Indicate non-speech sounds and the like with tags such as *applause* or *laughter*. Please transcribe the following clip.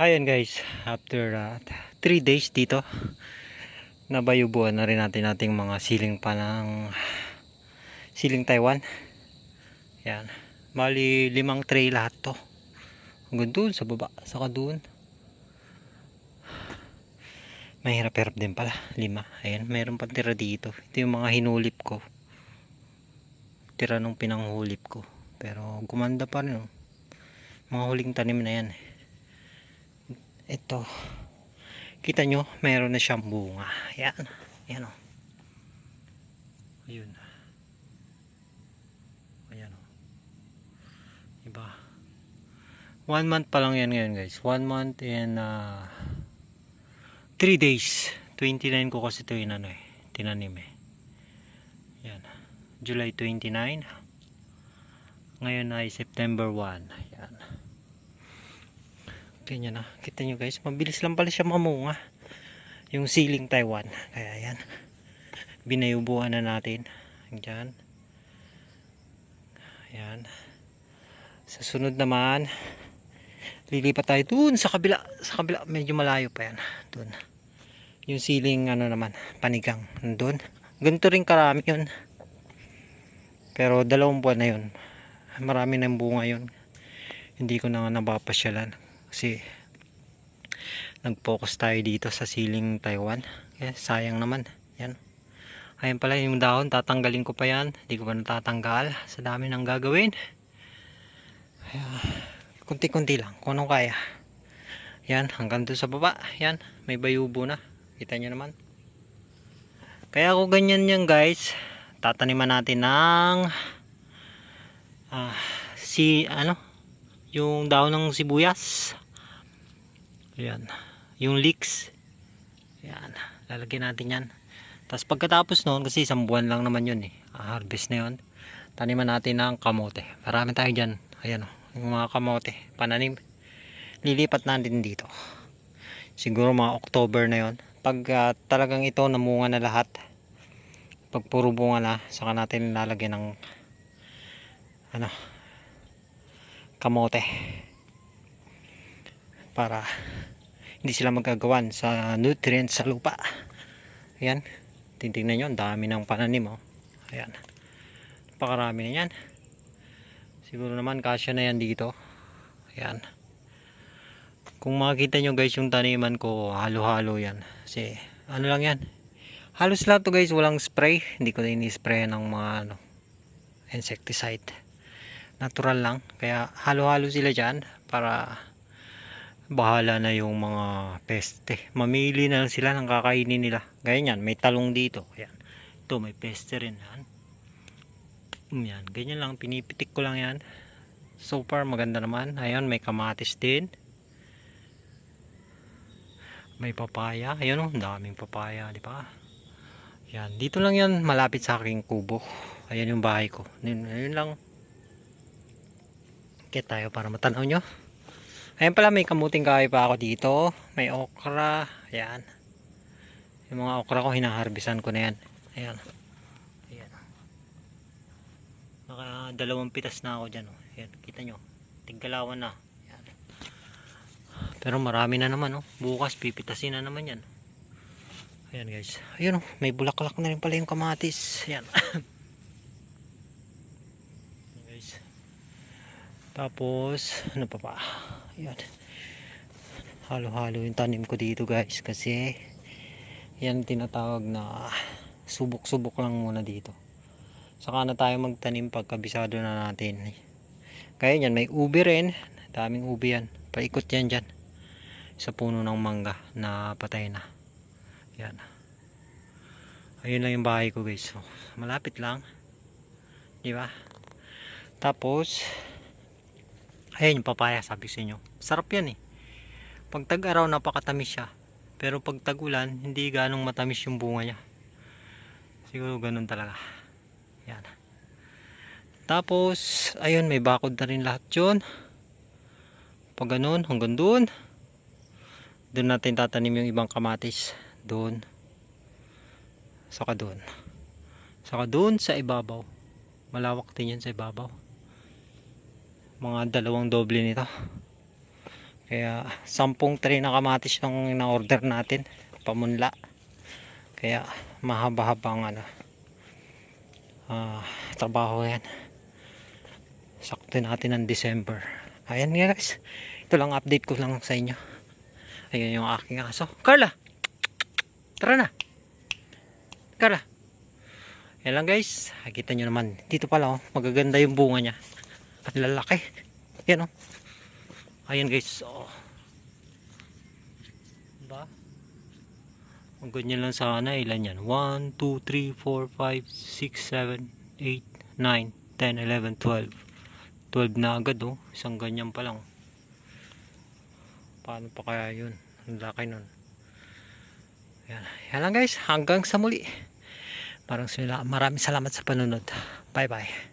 Ayan guys, after 3 days dito, nabayubuan na rin natin nating mga siling pa ng siling Taiwan. Yan. Bali, limang tray lahat to. Hanggang doon sa baba, saka doon. Mahirap-hirap din pala, lima. Ayan, mayroon pa tira dito. Ito yung mga hinulip ko. Tira nung pinanghulip ko. Pero gumanda pa rin. Oh. Mga huling tanim na yan. eh ito kita nyo meron na siyang bunga. Yan yan o ayun. Ayan o diba? One month pa lang yan ngayon guys. One month and uh, 3 days. 29 ko kasi ito yun ano eh. Tinanim eh. Yan July 29 ngayon ay September 1 yan ganyan na. Kita nyo guys mabilis lang pala siya mamunga. Yung siling Taiwan. Kaya yan. Binayubuhan na natin. Dyan ayan. Sa sunod naman lilipat tayo dun sa kabila. Sa kabila medyo malayo pa yan. Dun. Yung siling ano naman panigang. Dun. Ganito rin karami yun. Pero dalawang buwan na yun. Marami ng bunga yun. Hindi ko na nga nabapasyalan kasi nag-focus tayo dito sa siling Taiwan. Kaya sayang naman. Yan. Ayun pala yung dahon. Tatanggalin ko pa yan. Hindi ko pa natatanggal. Sa dami ng gagawin. Kunti-kunti lang. Kung anong kaya. Yan. Hanggang doon sa baba. Yan. May bayubo na. Kita nyo naman. Kaya ako ganyan yan guys tataniman natin ng ah, si ano yung daon ng sibuyas Ayan. Yung leeks. Ayan. Lalagyan natin yan. Tapos pagkatapos noon, kasi isang buwan lang naman yun eh. Ah, harvest na yun. Taniman natin ng kamote. Marami tayo dyan. Ayan o. Yung mga kamote. Pananim. Lilipat natin dito. Siguro mga October na yon. Pag uh, talagang ito namunga na lahat. Pag puro bunga na, saka natin lalagyan ng ano kamote. Para hindi sila magagawan sa nutrients sa lupa. Ayan. Titignan nyo ang dami ng pananim oh. ayan. Napakarami na yan. Siguro naman kasya na yan dito. Ayan. Kung makikita nyo guys yung taniman ko halo halo yan. Kasi ano lang yan? Halos lahat to guys walang spray. Hindi ko na ini-spray ng mga ano insecticide natural lang. Kaya halo halo sila dyan para bahala na yung mga peste. Mamili na lang sila ng kakainin nila. Ganyan may talong dito. Yan ito may peste rin yan. Um, yan ganyan lang pinipitik ko lang yan. So far maganda naman. Ayun may kamatis din. May papaya. Ayun oh daming papaya di ba? Yan dito lang yan malapit sa aking kubo. Ayan yung bahay ko. Ayun, ayun lang kaya tayo para matanaw nyo Ayan pala may kamuting kahoy pa ako dito. May okra. Ayan. Yung mga okra ko hinaharbisan ko na yan. Ayan. Ayan. Naka dalawang pitas na ako dyan. Oh. Ayan. Kita nyo. Tigalawan na. Ayan. Pero marami na naman. Oh. Bukas pipitasin na naman yan. Ayan guys. Ayan oh. May bulaklak na rin pala yung kamatis. Ayan. *coughs* guys. Tapos ano pa pa? Ayan. Halo-halo yung tanim ko dito guys kasi yan tinatawag na subok-subok lang muna dito. Saka na tayo magtanim pag kabisado na natin. Kaya yan may ubi rin. Daming ubi yan. Paikot yan dyan. Sa puno ng mangga na patay na. Yan. Ayun lang yung bahay ko guys. So, malapit lang. Di ba? Tapos Ayan yung papaya sabi sa inyo. Sarap yan eh. Pag tag-araw napakatamis siya. Pero pag tag-ulan hindi ganong matamis yung bunga niya. Siguro ganun talaga. Yan. Tapos ayun may bakod na rin lahat yun. Pag ganun hanggang doon. Doon natin tatanim yung ibang kamatis. Doon. Saka doon. Saka doon sa ibabaw. Malawak din yan sa ibabaw mga dalawang doble nito Kaya sampung tray na kamatis yung na-order natin. Pamunla. Kaya mahaba-habang ano. ah, trabaho yan. Sakto natin ng December. Ayan nga guys. Ito lang update ko lang sa inyo. Ayan yung aking aso. Carla! Tara na! Carla! Yan lang guys. Kita nyo naman. Dito pala oh. Magaganda yung bunga niya. At lalaki. Yan oh. Ayan guys. Oh. Diba? Ang ganyan lang sana. Ilan yan? 1, 2, 3, 4, 5, 6, 7, 8, 9, 10, 11, 12. 12 na agad oh. Isang ganyan pa lang. Paano pa kaya yun? Ang laki nun. Yan. Yan lang guys. Hanggang sa muli. Maraming salamat sa panunod. Bye bye.